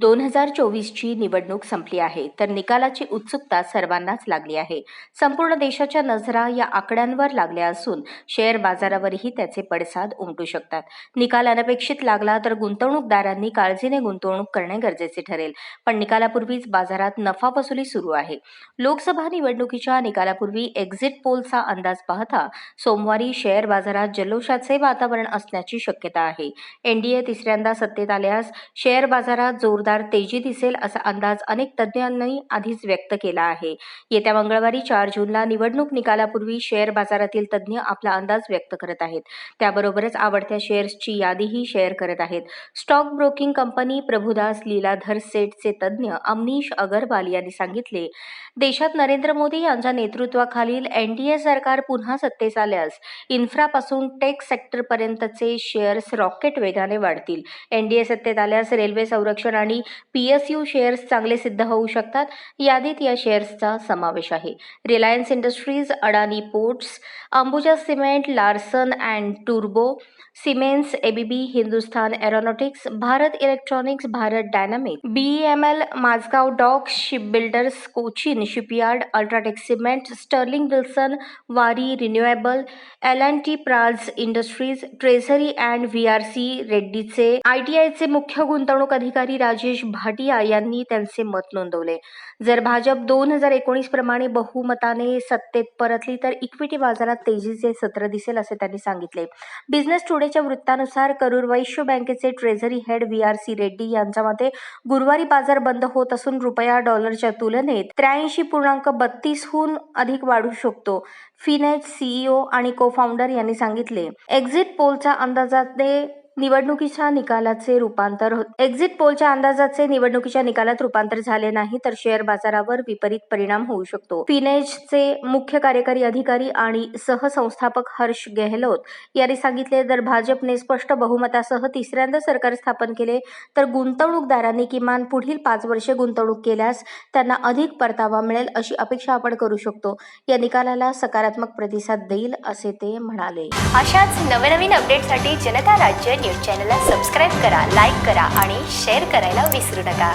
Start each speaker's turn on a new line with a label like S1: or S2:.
S1: दोन हजार चोवीसची निवडणूक संपली आहे तर निकालाची उत्सुकता सर्वांनाच लागली आहे. संपूर्ण देशाच्या नजरा या आकड्यांवर लागल्या असून शेअर बाजारावरही त्याचे पडसाद उमटू शकतात. निकाल अनपेक्षित लागला तर गुंतवणूकदारांनी काळजीने गुंतवणूक करणे गरजेचे ठरेल पण निकालापूर्वीच बाजारात नफा वसुली सुरू आहे. लोकसभा निवडणुकीच्या निकालापूर्वी एक्झिट पोलचा अंदाज पाहता सोमवारी शेअर बाजारात जल्लोषाचे वातावरण असण्याची शक्यता आहे. एनडीए तिसऱ्यांदा सत्तेत आल्यास शेअर बाजारात जोरदार तेजी दिसेल असा अंदाज अनेक तज्ज्ञांनी आधीच व्यक्त केला आहे. येत्या मंगळवारी चार जूनला निवडणूक निकालापूर्वी शेअर बाजारातील तज्ज्ञ आपला अंदाज व्यक्त करत आहेत. त्याबरोबरच आवडत्या शेअर्सची यादीही शेअर करत आहेत. Stock broking company Prabhudas Liladhar सेटचे तज्ज्ञ अमनीश अगरवाल यांनी सांगितले देशात नरेंद्र मोदी यांच्या नेतृत्वाखालील एनडीए सरकार पुन्हा सत्तेस आल्यास इन्फ्रापासून टेक सेक्टरपर्यंतचे शेअर्स रॉकेट वेगाने वाढतील. एनडीए सत्तेत आल्यास रेल्वे संरक्षण आणि पी एस यू शेअर्स चांगले सिद्ध होऊ शकतात. यादीत या शेअर्सचा समावेश आहे. Reliance Industries Adani ports Ambuja cement Larsen and टुर्बो Siemens ABB Hindustan aeronautics Bharat electronics Bharat dynamic B M L Mazagon dock ship builders Cochin shipyard UltraTech cement Sterling Wilson Waaree renewable L and T Praj industries treasury and V R C रेड्डीचे I T आयचे मुख्य गुंतवणूक अधिकारी राज राजेश भाटिया यांनी त्यांचे मत नोंदवले. जर भाजप दोन हजार एकोणीस प्रमाणे बहुमताने सत्तेत परतली तर इक्विटी बाजारात तेजीचे सत्र दिसेल असे त्यांनी सांगितले. बिझनेस टुडेच्या वृत्तानुसार करूर वैश्य बँकेचे treasury head V R C Reddy यांच्या मते गुरुवारी बाजार बंद होत असून रुपया डॉलरच्या तुलनेत त्र्याऐंशी पूर्णांक बत्तीसहून अधिक वाढू शकतो फिनेट सीईओ आणि को फाउंडर यांनी सांगितले. एक्झिट पोलच्या अंदाजाने निवडणुकीच्या निकालाचे रूपांतर हो- एक्झिट पोलच्या अंदाजाचे निवडणुकीच्या निकालात रूपांतर झाले नाही तर शेअर बाजारावर विपरीत परिणाम होऊ शकतो. फिनेजचे मुख्य कार्यकारी अधिकारी आणि सहसंस्थापक हर्ष गेहलोत यांनी सांगितले जर भाजपने स्पष्ट बहुमतासह तिसऱ्यांदा सरकार स्थापन केले तर गुंतवणूकदारांनी किमान पुढील पाच वर्षे गुंतवणूक केल्यास त्यांना अधिक परतावा मिळेल अशी अपेक्षा आपण करू शकतो. या निकालाला सकारात्मक प्रतिसाद देईल असे ते म्हणाले.
S2: अशाच नवनवीन अपडेटसाठी जनता राज्य न्यूज चॅनलला सबस्क्राईब करा लाईक करा आणि शेअर करायला विसरू नका.